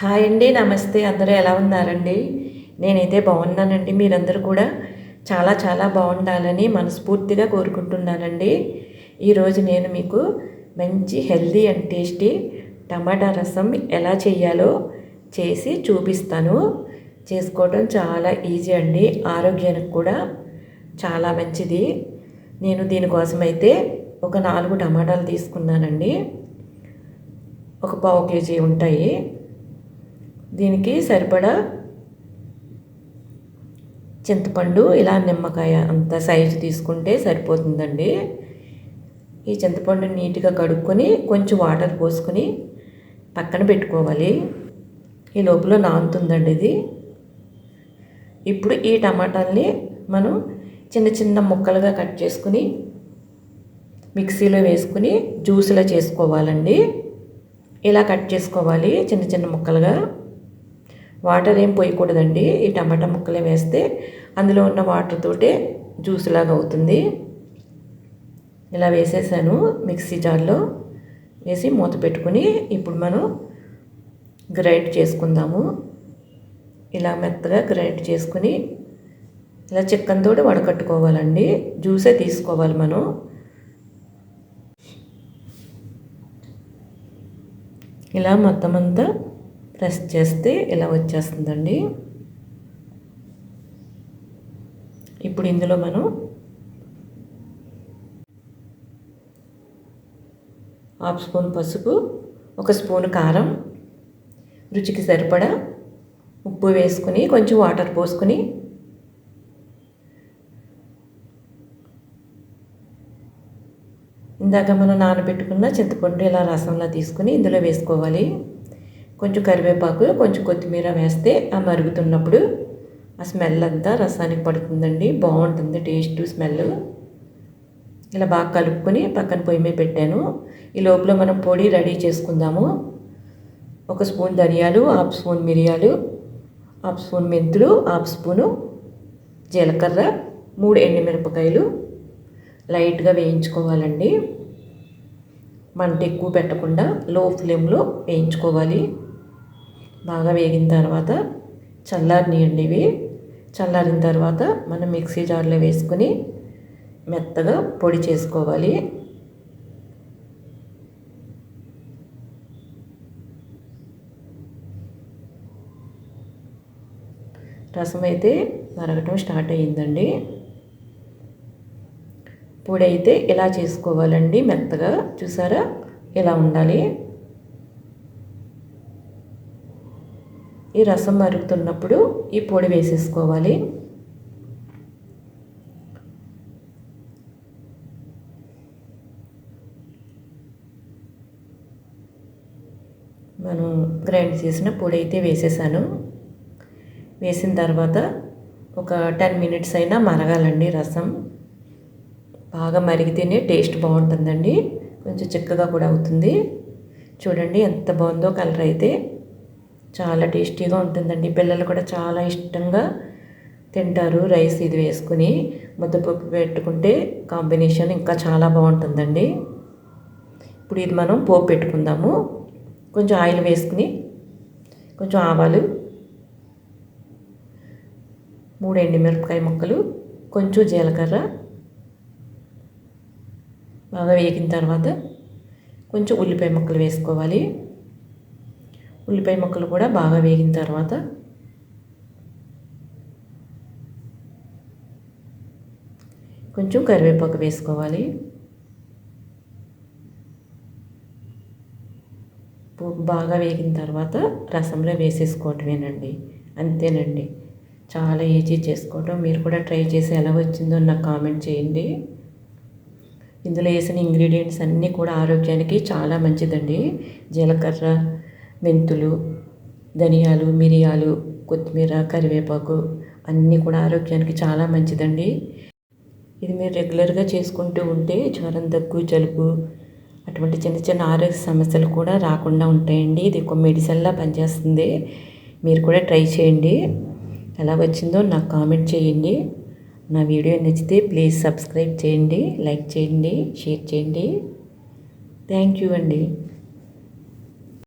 Hi అండి నమస్తే. అందరూ ఎలా ఉన్నారండి? నేనైతే బాగున్నానండి. మీరందరూ కూడా చాలా చాలా బాగుండాలని మనస్ఫూర్తిగా కోరుకుంటున్నానండి. ఈరోజు నేను మీకు మంచి హెల్దీ అండ్ టేస్టీ టమాటా రసం ఎలా చేయాలో చేసి చూపిస్తాను. చేసుకోవడం చాలా ఈజీ అండి. ఆరోగ్యానికి కూడా చాలా మంచిది. నేను దీనికోసం అయితే ఒక నాలుగు టమాటాలు తీసుకున్నానండి. ఒక పావు కేజీ ఉంటాయి. దీనికి సరిపడా చింతపండు ఇలా నిమ్మకాయ అంత సైజు తీసుకుంటే సరిపోతుందండి. ఈ చింతపండు నీట్గా కడుక్కొని కొంచెం వాటర్ పోసుకొని పక్కన పెట్టుకోవాలి. ఈ లోపల నానుతుందండి ఇది. ఇప్పుడు ఈ టమాటాలని మనం చిన్న చిన్న ముక్కలుగా కట్ చేసుకుని మిక్సీలో వేసుకుని జ్యూస్లా చేసుకోవాలండి. ఇలా కట్ చేసుకోవాలి చిన్న చిన్న ముక్కలుగా. వాటర్ ఏం పోయకూడదండి. ఈ టమాటా ముక్కలే వేస్తే అందులో ఉన్న వాటర్ తోటే జ్యూస్ లాగా అవుతుంది. ఇలా వేసేసాను మిక్సీ జార్లో. వేసి మూత పెట్టుకుని ఇప్పుడు మనం గ్రైండ్ చేసుకుందాము. ఇలా మెత్తగా గ్రైండ్ చేసుకుని ఇలా చికెన్ తోటి వడకట్టుకోవాలండి. జ్యూసే తీసుకోవాలి మనం. ఇలా మొత్తం అంతా ప్రెస్ చేస్తే ఇలా వచ్చేస్తుందండి. ఇప్పుడు ఇందులో మనం హాఫ్ స్పూన్ పసుపు ఒక స్పూన్ కారం రుచికి సరిపడా ఉప్పు వేసుకుని కొంచెం వాటర్ పోసుకొని ఇందాక మనం నానబెట్టుకున్న చింతపండు ఇలా రసంలా తీసుకుని ఇందులో వేసుకోవాలి. కొంచెం కరివేపాకు కొంచెం కొత్తిమీర వేస్తే ఆ మరుగుతున్నప్పుడు ఆ స్మెల్ అంతా రసానికి పడుతుందండి. బాగుంటుంది టేస్ట్ స్మెల్. ఇలా బాగా కలుపుకొని పక్కన పొయ్యి మీద పెట్టాను. ఈ లోపల మనం పొడి రెడీ చేసుకుందాము. ఒక స్పూన్ ధనియాలు హాఫ్ స్పూన్ మిరియాలు హాఫ్ స్పూన్ మెంతులు హాఫ్ స్పూను జీలకర్ర మూడు ఎండుమిరపకాయలు లైట్గా వేయించుకోవాలండి. మంట ఎక్కువ పెట్టకుండా లో ఫ్లేమ్లో వేయించుకోవాలి. బాగా వేగిన తర్వాత చల్లారినియండి ఇవి చల్లారిన తర్వాత మనం మిక్సీ జార్లో వేసుకొని మెత్తగా పొడి చేసుకోవాలి. రసం అయితే మరగటం స్టార్ట్ అయ్యిందండి. పొడి అయితే ఇలా చేసుకోవాలండి? మెత్తగా చూసారా? ఇలా ఉండాలి? ఈ రసం మరుగుతున్నప్పుడు ఈ పొడి వేసేసుకోవాలి. మనం గ్రైండ్ చేసిన పొడి అయితే వేసేసాను. వేసిన తర్వాత ఒక టెన్ మినిట్స్ అయినా మరగాలండి రసం. బాగా మరిగితేనే టేస్ట్ బాగుంటుందండి. కొంచెం చిక్కగా కూడా అవుతుంది. చూడండి ఎంత బాగుందో కలర్ అయితే. చాలా టేస్టీగా ఉంటుందండి. పిల్లలు కూడా చాలా ఇష్టంగా తింటారు రైస్ ఇది వేసుకుని. ముద్దపప్పు పెట్టుకుంటే కాంబినేషన్ ఇంకా చాలా బాగుంటుందండి. ఇప్పుడు ఇది మనం పోపు పెట్టుకుందాము. కొంచెం ఆయిల్ వేసుకుని కొంచెం ఆవాలు మూడు ఎండుమిరపకాయ ముక్కలు కొంచెం జీలకర్ర బాగా వేగిన తర్వాత కొంచెం ఉల్లిపాయ ముక్కలు వేసుకోవాలి. ఉల్లిపాయ ముక్కలు కూడా బాగా వేగిన తర్వాత కొంచెం కరివేపాకు వేసుకోవాలి. బాగా వేగిన తర్వాత రసంలో వేసేసుకోవటమేనండి. అంతేనండి. చాలా ఈజీ చేసుకోవటం. మీరు కూడా ట్రై చేసి ఎలా వచ్చిందో నాకు కామెంట్ చేయండి. ఇందులో వేసిన ఇంగ్రీడియంట్స్ అన్నీ కూడా ఆరోగ్యానికి చాలా మంచిదండి. జీలకర్ర మెంతులు ధనియాలు మిరియాలు కొత్తిమీర కరివేపాకు అన్నీ కూడా ఆరోగ్యానికి చాలా మంచిదండి. ఇది మీరు రెగ్యులర్గా చేసుకుంటూ ఉంటే జ్వరం దగ్గు జలుబు అటువంటి చిన్న చిన్న ఆరోగ్య సమస్యలు కూడా రాకుండా ఉంటాయండి. ఇది ఒక మెడిసిన్లా పనిచేస్తుంది. మీరు కూడా ట్రై చేయండి. ఎలా వచ్చిందో నాకు కామెంట్ చేయండి. నా వీడియో నచ్చితే ప్లీజ్ సబ్స్క్రైబ్ చేయండి లైక్ చేయండి షేర్ చేయండి. థ్యాంక్ యూ అండి.